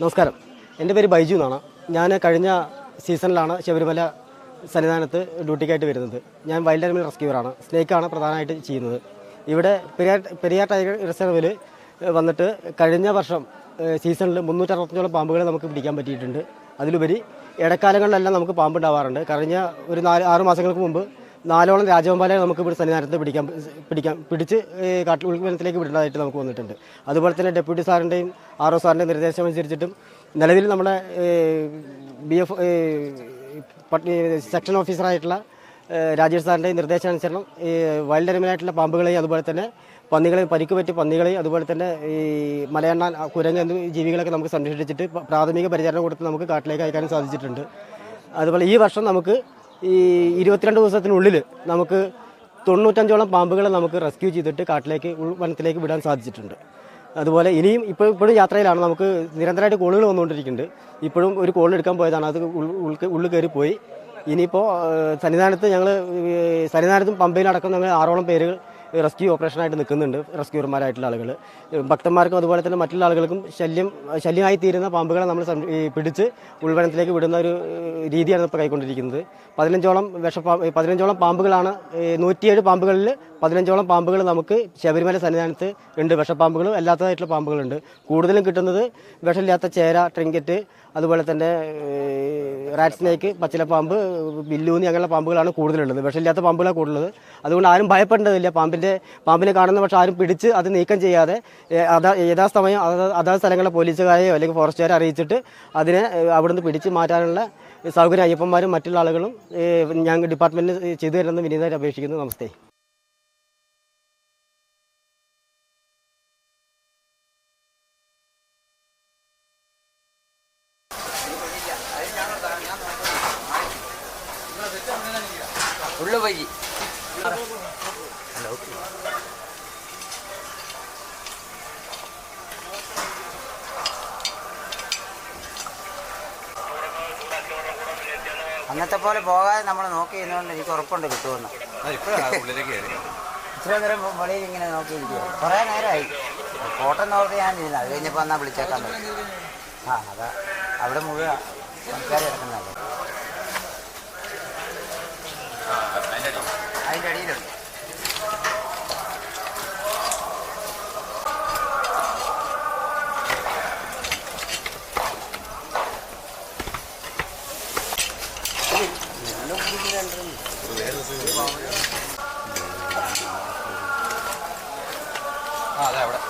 നമസ്കാരം. എന്റെ പേര് ബൈജു എന്നാണ്. ഞാൻ കഴിഞ്ഞ സീസണിലാണ് ശബരിമല സന്നിധാനത്ത് ഡ്യൂട്ടിക്കായിട്ട് വരുന്നത്. ഞാൻ വൈൽഡ് ആനിമൽ റെസ്ക്യൂറാണ് സ്നേക്കാണ് പ്രധാനമായിട്ട് ചെയ്യുന്നത്. ഇവിടെ പെരിയാർ പെരിയാർ ടൈഗർ റിസർവിൽ വന്നിട്ട് കഴിഞ്ഞ വർഷം സീസണിൽ മുന്നൂറ്ററുപത്തഞ്ചോളം പാമ്പുകളെ നമുക്ക് പിടിക്കാൻ പറ്റിയിട്ടുണ്ട്. അതിലുപരി ഇടക്കാലങ്ങളിലെല്ലാം നമുക്ക് പാമ്പ് ഉണ്ടാവാറുണ്ട് കഴിഞ്ഞ ഒരു നാല് ആറ് മാസങ്ങൾക്ക് മുമ്പ് നാലോളം രാജവമ്പാലെ നമുക്ക് ഇവിടെ സന്നിധാനത്ത് പിടിക്കാൻ പിടിക്കാൻ പിടിച്ച് കാട്ടിൽ ഉൾവനത്തിലേക്ക് വിടേണ്ടതായിട്ട് നമുക്ക് വന്നിട്ടുണ്ട്. അതുപോലെ തന്നെ ഡെപ്യൂട്ടി സാറിന്റെയും ആർ ഒ സാറിന്റെയും നിർദ്ദേശം അനുസരിച്ചിട്ടും നിലവിൽ നമ്മുടെ ബി എഫ് സെക്ഷൻ ഓഫീസറായിട്ടുള്ള രാജേഷ് സാറിന്റെ നിർദ്ദേശാനുസരണം ഈ വൈൽഡ് അനിമലായിട്ടുള്ള പാമ്പുകളെയും അതുപോലെ തന്നെ പന്നികളെയും പരിക്ക് പറ്റി പന്നികളെയും അതുപോലെ തന്നെ ഈ മലയണ്ണാൻ കുരങ്ങ് എന്നീ ജീവികളൊക്കെ നമുക്ക് സംരക്ഷിച്ചിട്ട് പ്രാഥമിക പരിചരണം കൊടുത്ത് നമുക്ക് കാട്ടിലേക്ക് അയക്കാനും സാധിച്ചിട്ടുണ്ട്. അതുപോലെ ഈ വർഷം നമുക്ക് ഈ ഇരുപത്തിരണ്ട് ദിവസത്തിനുള്ളിൽ നമുക്ക് തൊണ്ണൂറ്റഞ്ചോളം പാമ്പുകളെ നമുക്ക് റെസ്ക്യൂ ചെയ്തിട്ട് കാട്ടിലേക്ക് വനത്തിലേക്ക് വിടാൻ സാധിച്ചിട്ടുണ്ട്. അതുപോലെ ഇനിയും ഇപ്പോൾ ഇപ്പോഴും യാത്രയിലാണ്. നമുക്ക് നിരന്തരമായിട്ട് കോളുകൾ വന്നുകൊണ്ടിരിക്കുന്നുണ്ട്. ഇപ്പോഴും ഒരു കോൾ എടുക്കാൻ പോയതാണ്. അത് ഉള്ളിൽ കയറി പോയി. ഇനിയിപ്പോൾ സന്നിധാനത്ത് ഞങ്ങൾ സന്നിധാനത്തും പമ്പയിലടക്കം ഞങ്ങൾ ആറോളം പേര് റെസ്ക്യൂ ഓപ്പറേഷനായിട്ട് നിൽക്കുന്നുണ്ട്. റെസ്ക്യൂർമാരായിട്ടുള്ള ആളുകൾ ഭക്തന്മാർക്കും അതുപോലെ തന്നെ മറ്റുള്ള ആളുകൾക്കും ശല്യം ശല്യമായി തീരുന്ന പാമ്പുകളെ നമ്മൾ പിടിച്ച് ഉൾവനത്തിലേക്ക് വിടുന്ന ഒരു രീതിയാണ് ഇപ്പോൾ കൈക്കൊണ്ടിരിക്കുന്നത്. പതിനഞ്ചോളം വിഷപ്പാ പതിനഞ്ചോളം പാമ്പുകളാണ് നൂറ്റിയേഴ് പാമ്പുകളിൽ പതിനഞ്ചോളം പാമ്പുകൾ നമുക്ക് ശബരിമല സന്നിധാനത്ത് ഉണ്ട്. വിഷപ്പാമ്പുകളും അല്ലാത്തതായിട്ടുള്ള പാമ്പുകളുണ്ട്. കൂടുതലും കിട്ടുന്നത് വിഷമില്ലാത്ത ചേര ട്രിങ്കറ്റ് അതുപോലെ തന്നെ റാറ്റ് സ്നേക്ക് പച്ചിലപ്പാമ്പ് ബില്ലൂന്നി അങ്ങനെയുള്ള പാമ്പുകളാണ് കൂടുതലുള്ളത്. വിഷമില്ലാത്ത പാമ്പുകളാണ് കൂടുതലുള്ളത്. അതുകൊണ്ട് ആരും ഭയപ്പെടേണ്ടതില്ല. പാമ്പിന്റെ പാമ്പിനെ കാണുന്ന പക്ഷേ ആരും പിടിച്ച് അത് നീക്കം ചെയ്യാതെ അതാ യഥാസമയം അതാ- സ്ഥലങ്ങളിലെ പോലീസുകാരെയോ അല്ലെങ്കിൽ ഫോറസ്റ്റുകാരെ അറിയിച്ചിട്ട് അതിനെ അവിടെ അവിടുന്ന് പിടിച്ച് മാറ്റാനുള്ള സൗകര്യം അയ്യപ്പന്മാരും മറ്റുള്ള ആളുകളും ഞങ്ങൾ ഡിപ്പാർട്ട്മെന്റിൽ ചെയ്തു തരണമെന്ന് വിനീതമായിട്ട് അപേക്ഷിക്കുന്നു. നമസ്തേ. ഉള്ളു പോയി അന്നത്തെ പോലെ പോകാതെ നമ്മൾ നോക്കി ചെയ്യുന്നതുകൊണ്ട് എനിക്ക് ഉറപ്പുണ്ട് കിട്ടുമെന്ന്. ഇത്ര നേരം വെളിയിൽ ഇങ്ങനെ നോക്കി നോക്കിയിരിക്കുക കുറേ നേരമായി കോട്ടം നോർത്ത് ഞാൻ ഇരുന്നു അത് കഴിഞ്ഞപ്പോൾ എന്നാൽ വിളിച്ചേക്കാൻ പറ്റും. ആ അതാ. അവിടെ മുഴുവൻ ആൾക്കാർ കിടക്കുന്നത് അതിന്റെ അടിയിലുണ്ട്. അതെ അവിടെ.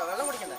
പുറത്താണ് വെള്ളം കുടിക്കണ്ടേ?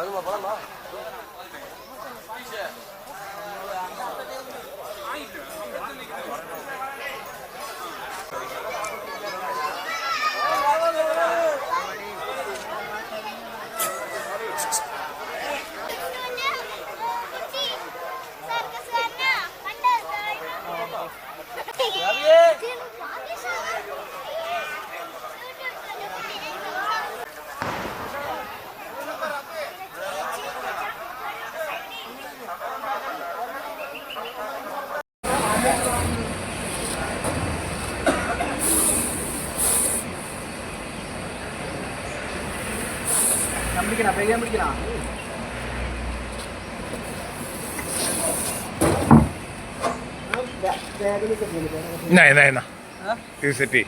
பழமா பழமா എന്നാ എന്നാ എന്നാ? ഇത് ചേട്ടാ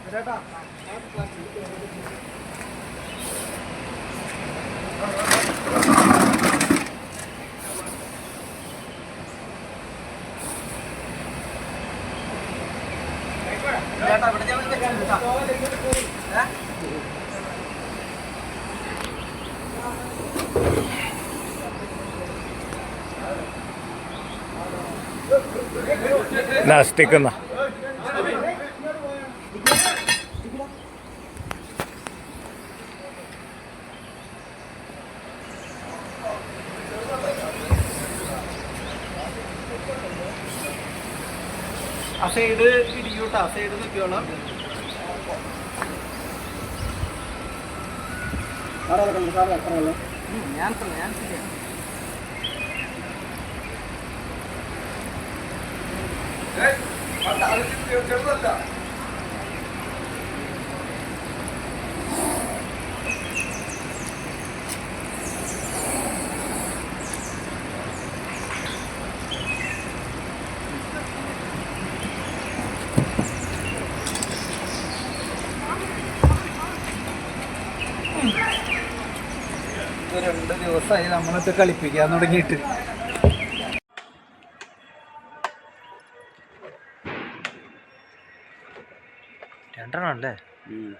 ഇവിടെ എന്നാ സ്റ്റിക്ക് എന്നാ ആ സൈഡ് ഇടിക്കൂട്ടാ സൈഡ് നിൽക്കണം ഞാൻ ഞാൻ ചെയ്യാം രണ്ട് ദിവസമായി നമ്മളൊക്കെ കളിപ്പിക്കാൻ തുടങ്ങിയിട്ട്. ரெண்டரை நாளில்? ம்.